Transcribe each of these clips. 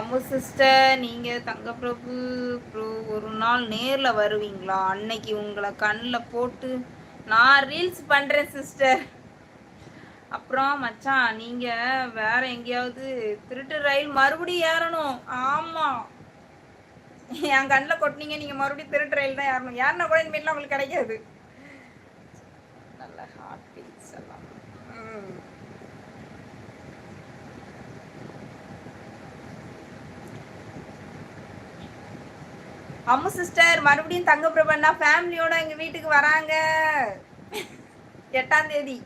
Ammu sister நீங்கள் Thangaprabhu bro ஒரு நாள் நேரில் வருவீங்களா? அன்னைக்கு உங்களை கண்ணில் போட்டு நான் ரீல்ஸ் பண்ணுறேன் சிஸ்டர் அப்புறம் மச்சான் நீங்கள் வேற எங்கேயாவது திருட்டு ரயில் மறுபடியும் ஏறணும். ஆமாம் என் கண்ணில் கொட்டினீங்க நீங்கள் மறுபடியும் திருட்டு ரயில் தான் ஏறணும். ஏறினா கூட இனிமேலாம் உங்களுக்கு கிடைக்காது. நல்ல ஹார்ட் அம்மு சிஸ்டர் மறுபடியும் தங்க பிரபண்ணா ஃபேமிலியோட எங்க வீட்டுக்கு வராங்க. எட்டாம் தேதி.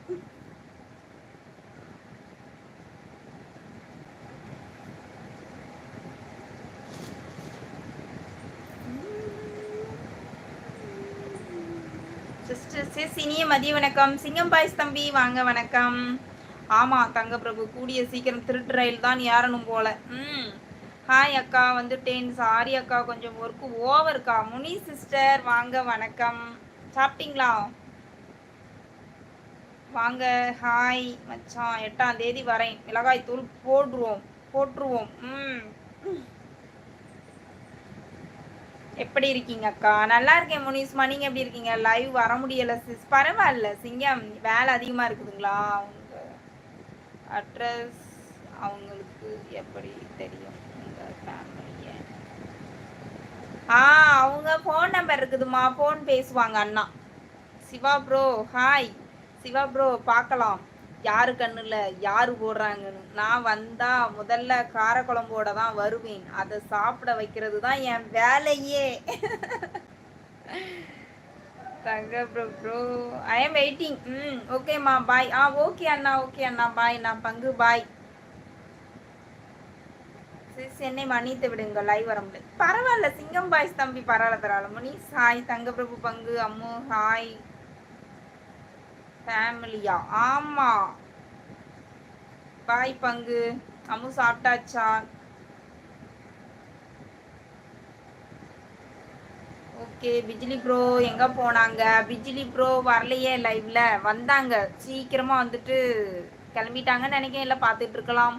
சிஸ்டர் இனிய மதிய வணக்கம். சிங்கம் பாய்ஸ் தம்பி வாங்க வணக்கம். ஆமா தங்க பிரபு கூடிய சீக்கிரம் திருட்டு ரயில் தான் ஏறணும் போல. ம். ஹாய் அக்கா. வந்துட்டேன். சாரி அக்கா. கொஞ்சம் ஒர்க்கு ஓவர்க்கா முனி சிஸ்டர் வாங்க. வணக்கம். சாப்பிட்டீங்களா? வாங்க. ஹாய் மச்சான். எட்டாம் தேதி வரேன். மிளகாய் தூள் போடுவோம் போட்டுருவோம். ம். எப்படி இருக்கீங்க அக்கா? நல்லா இருக்கேன் முனிஸ்மா. நீங்க எப்படி இருக்கீங்க? லைவ் வர முடியல சிஸ் பரவாயில்ல சிங்கம். வேலை அதிகமா இருக்குதுங்களா? அவங்க அட்ரஸ் அவங்களுக்கு எப்படி தெரியும் ஆ அவங்க ஃபோன் நம்பர் இருக்குதுமா ஃபோன் பேசுவாங்க அண்ணா. Siva bro hi Siva bro பார்க்கலாம். யாரு கண்ணில்? யார் போடுறாங்கன்னு நான் வந்தால் முதல்ல காரக்குழம்போட தான் வருவேன். அதை சாப்பிட வைக்கிறது தான் என் வேலையே. Thanga bro bro I am waiting ம் ஓகேம்மா பாய் ஆ ஓகே அண்ணா ஓகே அண்ணா. பாய் நான் பங்கு பாய் சென்னை மன்னித்து விடுங்க லைவ் வர முடியாது பரவாயில்ல சிங்கம் பாய்ஸ் தம்பி பரவாயில்ல பரவாயில்ல முனி ஹாய் தங்கப்பிரபு பங்கு அம்மு ஹாய். ஃபேமிலியா ஆமா. பாய் பங்கு அம்மு சாப்பிட்டாச்சா? ஓகே பிஜிலி ப்ரோ எங்க போனாங்க? பிஜிலி ப்ரோ வரலையே லைவ்ல வந்தாங்க. சீக்கிரமா வந்துட்டு கிளம்பிட்டாங்கன்னு நினைக்கிறேன். இல்லை பார்த்துட்டு இருக்கலாம்.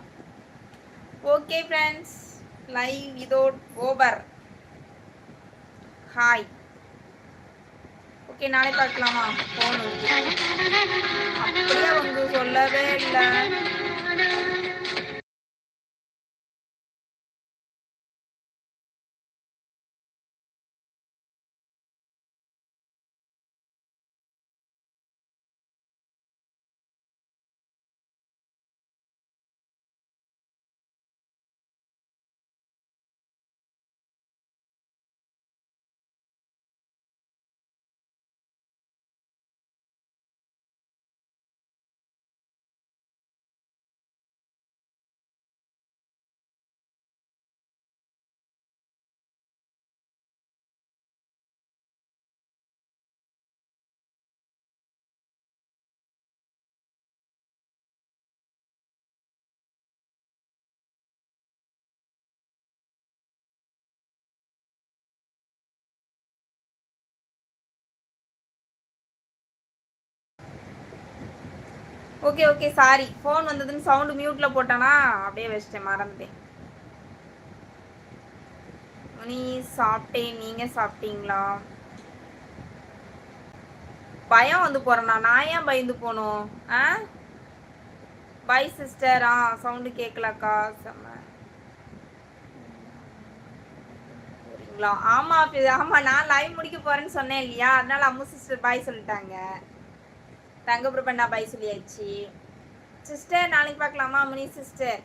Okay friends live without over hi okay நாளை பார்க்கலாமா? ஃபோன் அப்படியே வந்து சொல்லவே இல்லை. Okay okay sorry. ஃபோன் வந்ததுன்னு சவுண்டு மியூட்டில் போட்டானா? அப்படியே வச்சிட்டேன் மறந்துட்டேன். நீ சாப்பிட்டேன். நீங்கள் சாப்பிட்டீங்களா? பயம் வந்து போகிறேண்ணா நான் ஏன் பயந்து போகணும் ஆ? பை சிஸ்டர் ஆ சவுண்டு கேட்கலக்கா செம்ம. சரிங்களா ஆமா ஆமா நான் லைவ் முடிக்க போறேன்னு சொன்னேன் இல்லையா? அதனால அம்மு சிஸ்டர் பாய் சொல்லிட்டாங்க. தங்கப்பிரபண்ணா பாய் சொல்லியாச்சு. சிஸ்டர் நாளைக்கு பார்க்கலாமா? முனி சிஸ்டர்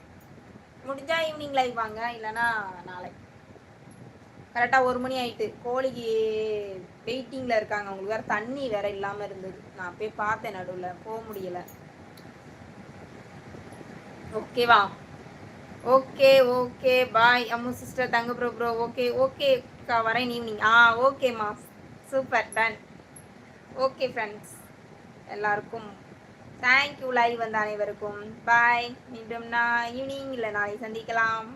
முடிஞ்சா ஈவினிங் லைவ் வாங்க. இல்லைன்னா நாளை. கரெக்டாக ஒரு மணி ஆயிட்டு. கோழிக்கு வெயிட்டிங்கில் இருக்காங்க. அவங்களுக்கு வேறு தண்ணி வேற இல்லாமல் இருந்தது. நான் போய் பார்த்தேன் நடுவில். போக முடியலை. ஓகேவா okay okay bye Ammu sister Thanga bro bro okay okay வரேன் ஈவினிங் ஆ ஓகேம்மா சூப்பர் டன் ஓகே ஃப்ரெண்ட்ஸ் எல்லாருக்கும் தேங்க்யூ லைவ் வந்த அனைவருக்கும் பாய் மீண்டும் நான் ஈவினிங் இல்லை நாளை சந்திக்கலாம்.